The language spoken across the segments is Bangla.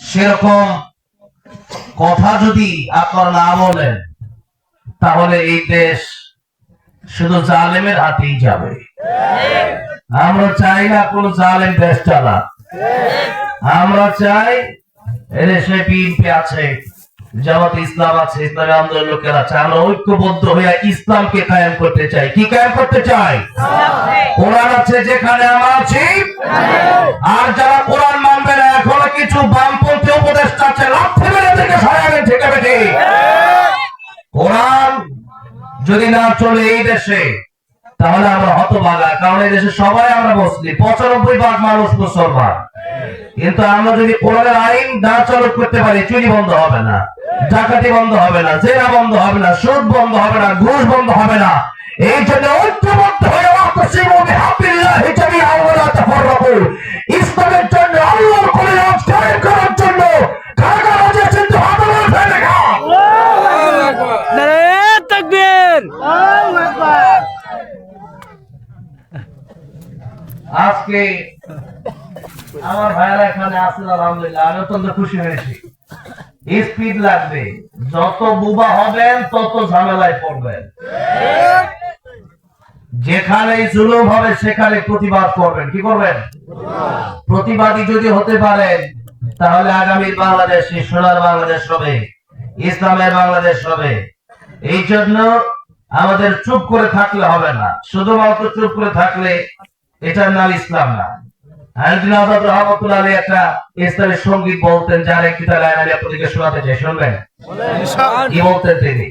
সেরকম কথা যদি আপনারা না বলেন, তাহলে এই দেশ শুধু জালেমের হাতেই যাবে। আমরা চাই না কোন জালেম দেশ চালা আমরা চাই এদেশে বিএনপি আছে। জামাত ইসলাম আছে, ইসলামী আন্দোলন লোকেরা আছে আমরা ঐক্যবদ্ধ হয়ে ইসলামকে কায়েম করতে চাই। কি কায়েম করতে চাই? কোরআন আছে যেখানে আমরা আছি। আর যারা কোরআন মানবে না, এখনও কিছু বামপন্থী আছে, লাথি মেরে থেকে সরাবেন ঠিক আছে কোরআন যদি না চলে এই দেশে, তাহলে আমরা হতভাগা কারণ এই দেশে সবাই আমরা মুসলিম। পঁচানব্বই ভাগ মানুষ মুসলমান। কিন্তু আমরা যদি কোরআনের আইন না চালু করতে পারি, চুরি বন্ধ হবে না। ডাকাতি বন্ধ হবে না জেনা বন্ধ হবে না সুদ বন্ধ হবে না ঘুষ বন্ধ হবে না। এই জন্য ঐক্যবদ্ধ হয়ে ইসলামের জন্য আল্লাহর রাজ কায়েম করার জন্য কারা ফেলে আজকে আমার ভাইরা এখানে আছেন আলহামদুলিল্লাহ আমি অত্যন্ত খুশি হয়েছি। স্পিড লাগবে। যত বুবা হবেন, তত ঝামেলায় পড়বেন। যেখানে জুলুম হবে, সেখানে প্রতিবাদ করবেন। কি করবেন? প্রতিবাদী যদি হতে পারেন, তাহলে আগামী বাংলাদেশ সোনার বাংলাদেশ হবে, ইসলামের বাংলাদেশ হবে। এই জন্য আমাদের চুপ করে থাকলে হবে না। শুধুমাত্র চুপ করে থাকলে এটার নাম ইসলাম না। আলদিন আজাদ রহমতুল্লাহ আলী একটা ইসলামের সংগীত বলতেন যার একটি তার লাইন আমি আপনাদেরকে শোনাতে চাই শুনবেন? কি বলতেন তিনি?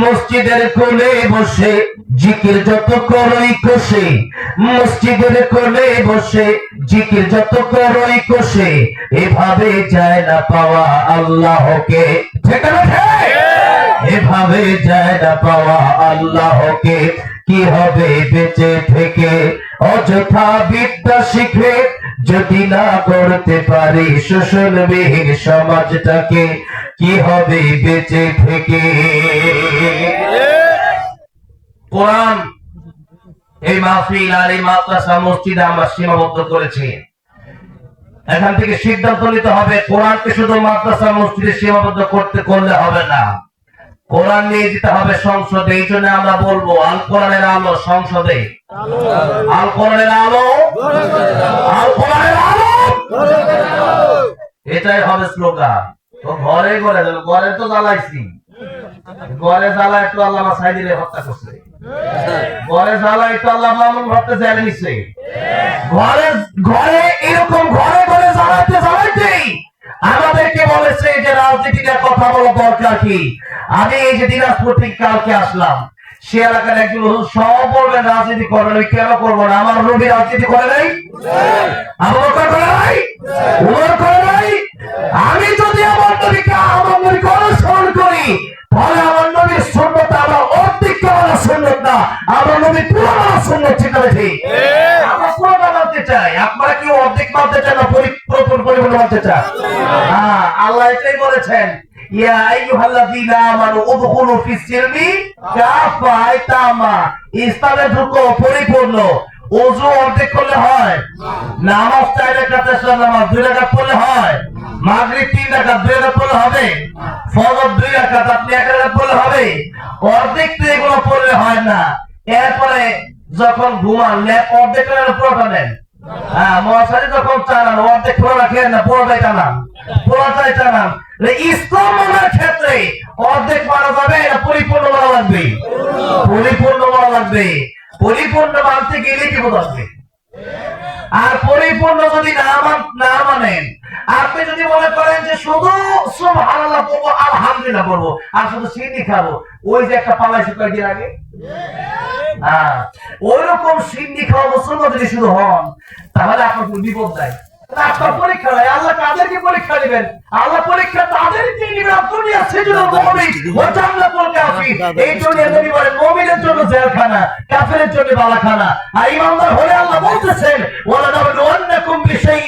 মসজিদের কোলে বসে জিকির যত করই কষে মসজিদের কোলে বসে জিকির যত করই কষে এভাবে যায় না পাওয়া আল্লাহকে। ঠিক আছে এভাবে যায় না পাওয়া আল্লাহকে। কি হবে বেঁচে থেকে? অযথা বিদ্যা শিখে যদি না করতে পারি শোষণবিহীন সমাজটাকে, কি হবে বেঁচে থেকে? কোরআন এই মাহফিল আর এই মাদ্রাসা মসজিদে আমরা সীমাবদ্ধ করেছি। এখান থেকে সিদ্ধান্ত নিতে হবে, কোরআনকে শুধু মাদ্রাসা মসজিদে সীমাবদ্ধ করতে করলে হবে না। কোরআন নিয়ে যেতে হবে সংসদে, এই জন্য আমরা বলব, আল কোরআনের আলো সংসদে। আল কোরআনের আলো? আল কোরআনের আলো? এটাই হবে স্লোগান। তো ঘরে ঘরে ঘরে তো জ্বালাইছি। ঘরে জ্বালা একটু আল্লাহ সাইদিলে হত্যা করছে। ঘরে জ্বালা একটু আল্লাহ মামুন ভক্তে জেলে নিচ্ছে ঘরে ঘরে এরকম ঘরে ঘরে জ্বালাইতে, জ্বালাইতেই আমাদেরকে বলেছে যে রাজনীতির কথা বলা দরকার কি? আমি এই যে দিনাজপুর থেকে কালকে আসলাম সে এলাকার একজন সব বলবেন রাজনীতি করবেন আমি কেন করব না? আমার নবী রাজনীতি করে নাই? বকর করে নাই? উমর করে নাই? আমি যদি আমার নবীকে আমার নবীকে অনুসরণ করি তাহলে আমার নবীর সুন্নত আমার অর্ধেক করা সুন্নত না আমার নবী পুরো মানা সুন্নত ঠিক আছে? আমরা মানতে চাই। আপনারা কি অর্ধেক মানতে চান না হ্যাঁ আল্লাহ এটাই বলেছেন পরিপূর্ণ। অর্ধেক করলে হয়, নামাজ চার নামাজ দুই পড়লে হয় তিন রাকাত দুই রাকাত পড়লে হবে, ফজর দুই রাকাত আপনি এক পড়লে হবে। অর্ধেক তো এগুলো পড়লে হয় না। এরপরে যখন ঘুমান লেপ অর্ধেক পুরোটা নেন। হ্যাঁ মশারি যখন চালান অর্ধেক পুরো রাখেন না পুরোটাই টানান পুরোটাই টানান ইসলাম ক্ষেত্রে অর্ধেক মানা যাবে না পরিপূর্ণ মানা লাগবে। পরিপূর্ণ মানা লাগবে। পরিপূর্ণ মানতে গেলে কি বোঝাবে আর পরিপূর্ণ যদি না মান না মানেন, আপনি যদি মনে করেন যে শুধু সুবহানাল্লাহ পড়ব আলহামদুলিল্লাহ পড়ব আর শুধু সিন্নি খাব, ওই যে একটা পালাইছে কয়েকদিন আগে? ওই রকম সিন্নি খাওয়া মুসলমান যদি হন, তাহলে আপনার বিপদ নাই। আপনার পরীক্ষা নাই। আল্লাহ কাদেরকে পরীক্ষা আল্লাহ পরীক্ষা তাদেরকে ও জান্নাতুল কাফির। এই জন্য নবী বলেন মুমিনের জন্য জেলখানা, কাফিরের জন্য বালাখানা। আর ইমানদার হলে আল্লাহ বলতেছেন ওয়ালা নাবলুওয়ান্নাকুম বিশাইইন